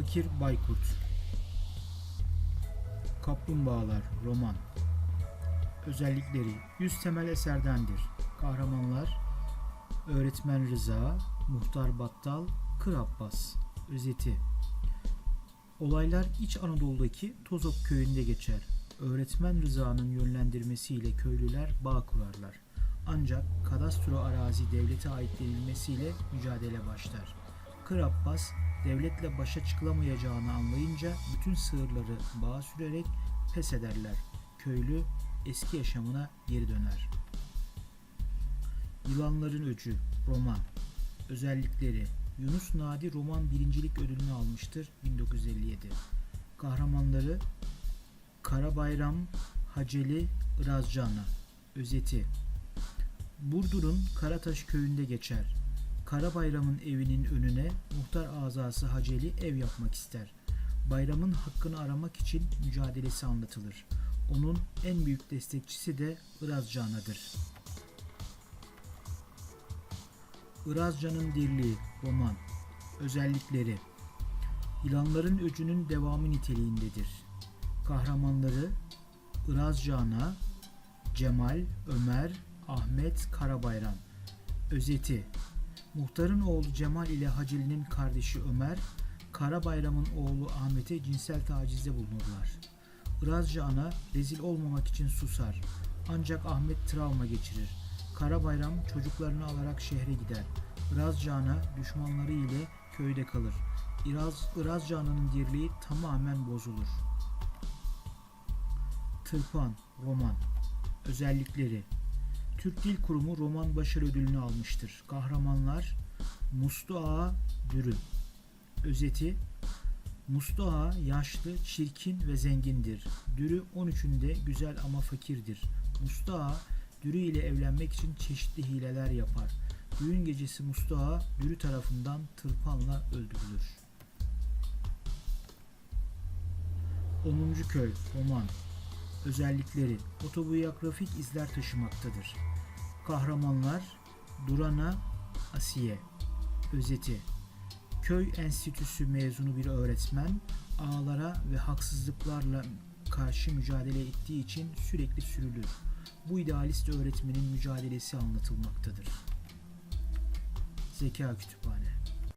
Fakir Baykurt Kaplumbağalar Roman Özellikleri 100 temel eserdendir. Kahramanlar Öğretmen Rıza, Muhtar Battal, Kır Abbas Özeti Olaylar İç Anadolu'daki Tozok köyünde geçer. Öğretmen Rıza'nın yönlendirmesiyle köylüler bağ kurarlar. Ancak kadastro arazi devlete ait denilmesiyle mücadele başlar. Kır Abbas devletle başa çıkılamayacağını anlayınca bütün sığırları bağa sürerek pes ederler. Köylü eski yaşamına geri döner. Yılanların Öcü Roman Özellikleri Yunus Nadi roman birincilik ödülünü almıştır 1957. Kahramanları Karabayram, Haceli, Irazcana Özeti Burdur'un Karataş köyünde geçer. Karabayram'ın evinin önüne muhtar azası Haceli ev yapmak ister. Bayramın hakkını aramak için mücadelesi anlatılır. Onun en büyük destekçisi de Irazcana'dır. Irazcan'ın dirliği roman özellikleri Yılanların öcünün devamı niteliğindedir. Kahramanları Irazcana, Cemal, Ömer, Ahmet, Karabayram. Özeti Muhtarın oğlu Cemal ile Haceli'nin kardeşi Ömer, Karabayram'ın oğlu Ahmet'e cinsel tacizde bulunurlar. Irazcı ana rezil olmamak için susar. Ancak Ahmet travma geçirir. Karabayram çocuklarını alarak şehre gider. Irazcı ana düşmanları ile köyde kalır. İraz, Irazcı ananın dirliği tamamen bozulur. Tırpan, roman. Özellikleri Türk Dil Kurumu roman başarı ödülünü almıştır. Kahramanlar Muslu Ağa Dürü. Özeti Muslu Ağa yaşlı, çirkin ve zengindir. Dürü 13'ünde güzel ama fakirdir. Muslu Ağa Dürü ile evlenmek için çeşitli hileler yapar. Düğün gecesi Muslu Ağa Dürü tarafından tırpanla öldürülür. 10. Köy Roman Özellikleri Otobiyografik izler taşımaktadır. Kahramanlar Durana Asiye Özeti Köy Enstitüsü mezunu bir öğretmen ağlara ve haksızlıklarla karşı mücadele ettiği için sürekli sürülür. Bu idealist öğretmenin mücadelesi anlatılmaktadır. Zeka Kütüphane